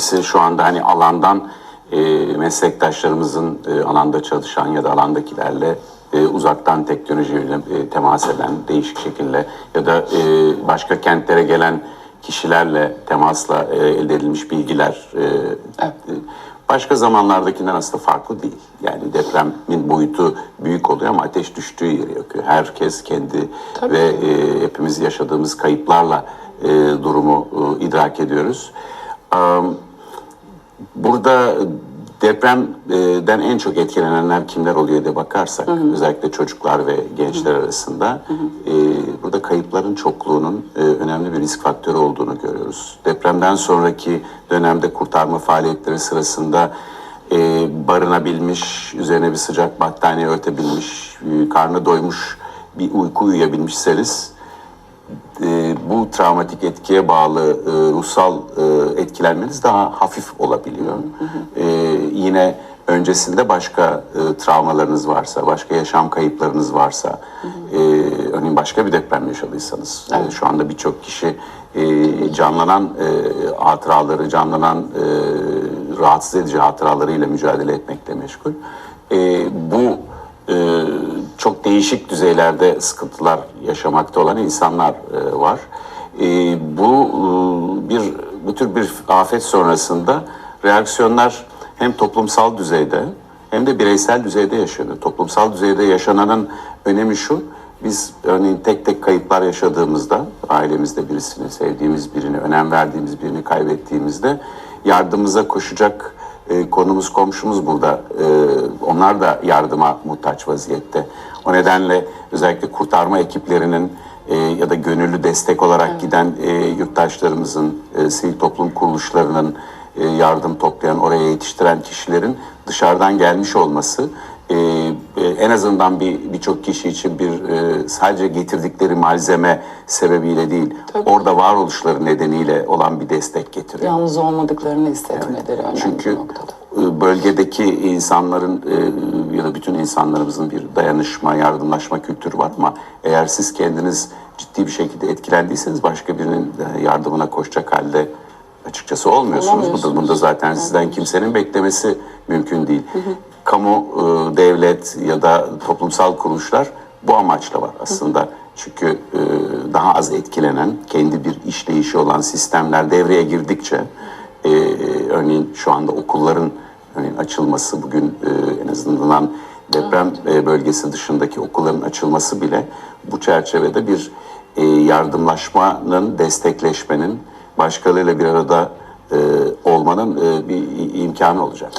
birincisi şu anda hani alandan e, meslektaşlarımızın e, alanda çalışan ya da alandakilerle e, uzaktan teknolojiyle e, temas eden değişik şekilde ya da e, başka kentlere gelen kişilerle temasla e, elde edilmiş bilgiler e, e, başka zamanlardakinden aslında farklı değil. Yani depremin boyutu büyük oluyor ama ateş düştüğü yeri yakıyor. Herkes kendi Tabii. ve e, hepimiz yaşadığımız kayıplarla e, durumu e, idrak ediyoruz. Am, Burada depremden en çok etkilenenler kimler oluyor diye bakarsak, özellikle çocuklar ve gençler arasında e, burada kayıpların çokluğunun e, önemli bir risk faktörü olduğunu görüyoruz. Depremden sonraki dönemde kurtarma faaliyetleri sırasında e, barınabilmiş, üzerine bir sıcak battaniye örtebilmiş, e, karnı doymuş bir uyku uyuyabilmişseniz e, bu travmatik etkiye bağlı e, ruhsal e, etkilenmeniz daha hafif olabiliyor. E, yine öncesinde başka e, travmalarınız varsa, başka yaşam kayıplarınız varsa, e, örneğin başka bir deprem yaşadıysanız, e, şu anda birçok kişi e, canlanan e, hatıraları, canlanan e, rahatsız edici hatıralarıyla mücadele etmekle meşgul. E, bu e, çok değişik düzeylerde sıkıntılar yaşamakta olan insanlar e, var. E, bu e, bir bu tür bir afet sonrasında reaksiyonlar hem toplumsal düzeyde hem de bireysel düzeyde yaşanıyor. Toplumsal düzeyde yaşananın önemi şu. Biz örneğin tek tek kayıplar yaşadığımızda, ailemizde birisini, sevdiğimiz birini, önem verdiğimiz birini kaybettiğimizde yardımımıza koşacak e, konumuz komşumuz burada. E, onlar da yardıma muhtaç vaziyette. O nedenle özellikle kurtarma ekiplerinin e, ya da gönüllü destek olarak giden e, yurttaşlarımızın, e, sivil toplum kuruluşlarının e, yardım toplayan, oraya yetiştiren kişilerin dışarıdan gelmiş olması e, en azından bir birçok kişi için bir e, sadece getirdikleri malzeme sebebiyle değil, Tabii. orada varoluşları nedeniyle olan bir destek getiriyor. Yalnız olmadıkları hissetmeleri önemli Çünkü bir noktada. e, bölgedeki insanların e, ya da bütün insanlarımızın bir dayanışma, yardımlaşma kültürü var ama eğer siz kendiniz ciddi bir şekilde etkilendiyseniz başka birinin yardımına koşacak halde açıkçası olmuyorsunuz. Olamıyorsunuz. bunda zaten sizden kimsenin beklemesi mümkün değil. Kamu, e, devlet ya da toplumsal kuruluşlar bu amaçla var aslında. Çünkü e, daha az etkilenen, kendi bir işleyişi olan sistemler devreye girdikçe e, örneğin şu anda okulların örneğin açılması bugün e, en azından deprem bölgesi dışındaki okulların açılması bile bu çerçevede bir e, yardımlaşmanın, destekleşmenin, başkalarıyla bir arada e, olmanın e, bir imkanı olacak.